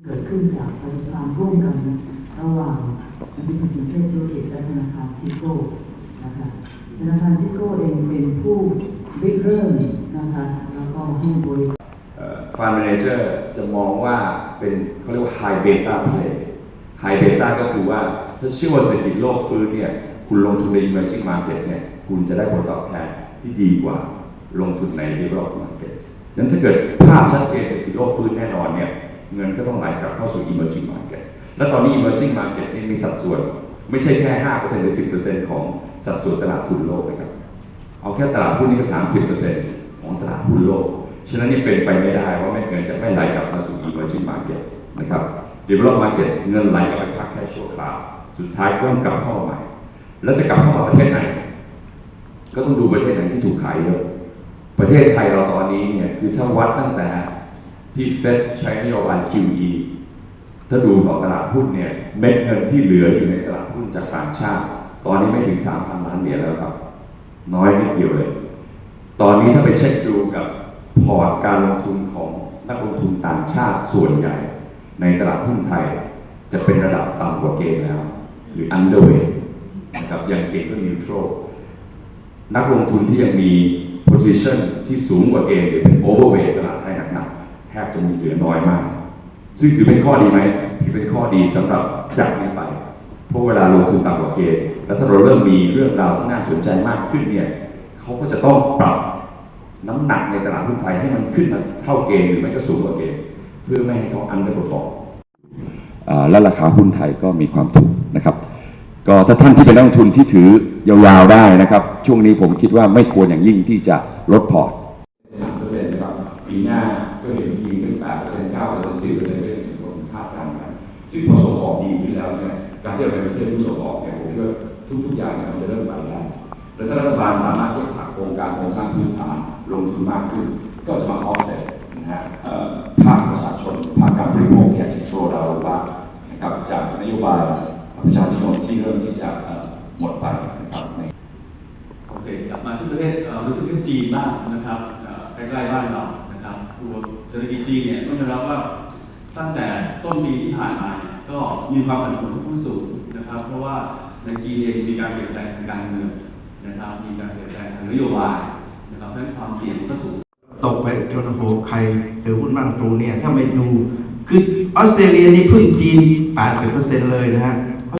เกิดขึ้นจากการร่วมกันระหว่างอธิบดีเทศธุรกิจและธนาคารทิสโก้นะคะธนาคารทิสโก้เองเป็นผู้ริเริ่มนะคะแล้วก็ให้บริฟันแมเนเจอร์จะมองว่าเป็นเขาเรียกว่า high beta play high beta ก็คือว่าถ้าเชื่อว่าเศรษฐกิจโลกฟื้นเนี่ยคุณลงทุนใน emerging market เนี่ยคุณจะได้ผลตอบแทนที่ดีกว่าลงทุนใน developed market นั้นถ้าเกิดภาพชัดเจนเศรษฐกิจโลกฟื้นแน่นอนเนี่ย เงินก็ต้องไหลกลับเข้าสู่ emerging market และตอนนี้ emerging market นี่มีสัดส่วน ไม่ใช่แค่ 5%หรือ 10%ของสัดส่วนตลาดทุนโลกนะครับ เอาแค่ตลาดหุ้นนี่ก็ 30%ของตลาดหุ้นโลก ฉะนั้นนี่เป็นไปไม่ได้ว่าเม็ดเงินจะไม่ไหลกลับมาสู่ emerging market นะครับ develop market เงินไหลกลับไปพักแค่ชั่วคราว สุดท้ายก็ต้องกลับเข้ามาใหม่ แล้วจะกลับเข้ามาประเทศไหน ก็ต้องดูประเทศไหนที่ถูกขายเยอะประเทศไทยเราตอนนี้เนี่ยคือถ้าวัดตั้งแต่ ที่เฟดใช้นโยบาย QE ถ้าดูต่อตลาดหุ้นเนี่ย เม็ดเงินที่เหลืออยู่ในตลาดหุ้นจากต่างชาติ ตอนนี้ไม่ถึง 3,000 ล้านเหรียญแล้วครับ น้อยนิดเดียวเลย ตอนนี้ถ้าไปเช็คดูกับพอร์ตการลงทุนของนักลงทุนต่างชาติส่วนใหญ่ ในตลาดหุ้นไทย จะเป็นระดับต่ำกว่าเกณฑ์แล้ว หรือ underweight นะครับยังเกณฑ์ก็ neutral นักลงทุนที่ยังมี position ที่สูงกว่าเกณฑ์หรือเป็น overweight ตลาด แทบจะมีเหลือน้อยมาก ซึ่งถือเป็นข้อดีไหมถือเป็นข้อดีสำหรับจากนี้ไปเพราะเวลาลงทุนต่ำกว่าเกณฑ์แล้วถ้าเราเริ่มมีเรื่องราวที่น่าสนใจมากขึ้นเนี่ยเขาก็จะต้องปรับน้ำหนักในตลาดหุ้นไทยให้มันขึ้นมาเท่าเกณฑ์หรือไม่ก็สูงกว่าเกณฑ์เพื่อไม่ให้เขาอันเดอร์ r f o r m อ่าและราคาหุ้นไทยก็มีความถูกนะครับ ก็ถ้าท่านที่เป็นนักลงทุนที่ถือยาวๆได้นะครับ ช่วงนี้ผมคิดว่าไม่ควรอย่างยิ่งที่จะลดพอร์ต ปีหน้าก็เห็นยิงขึ้นแปดเปอร์เซ็นต์เก้าเปอร์เซ็นต์สิบเปอร์เซ็นต์ก็เป็นคนคาดการณ์กันซึ่งพอส่งออกดีขึ้นแล้วเนี่ยการที่เราเป็นประเทศผู้ส่งออกเนี่ยผมคิดว่าทุกๆอย่างเนี่ยมันจะเริ่มไปได้และถ้ารัฐบาลสามารถที่จะผลักโครงการโครงสร้างพื้นฐานลงทุนมากขึ้น ก็จะมาออฟเซ็ตนะฮะภาคประชาชนภาคการบริโภคที่อาจจะโซดาลงบ้างนะครับจากนโยบายประชาธิปไตยที่เริ่มที่จะหมดไปนะครับในโอเคกลับมาที่ประเทศเอ่อมาที่ประเทศจีนบ้างนะครับใกล้ๆบ้านเรา ตัวเศรษฐกิจจีนเนี่ยต้องยอมรับว่าตั้งแต่ต้นปีที่ผ่านมาเนี่ยก็มีความผันผวนที่สูงนะครับ เพราะว่าในจีนเองมีการเปลี่ยนแปลงทางการเมืองนะครับ มีการเปลี่ยนแปลงทางนโยบายนะครับเพราะความเสี่ยงก็สูงตกไปจนโอ้โหใครถือหุ้นบ้างตรูเนี่ยถ้าไม่ดูคือออสเตรเลียนี่พึ่งจีน 80%เลยนะฮะ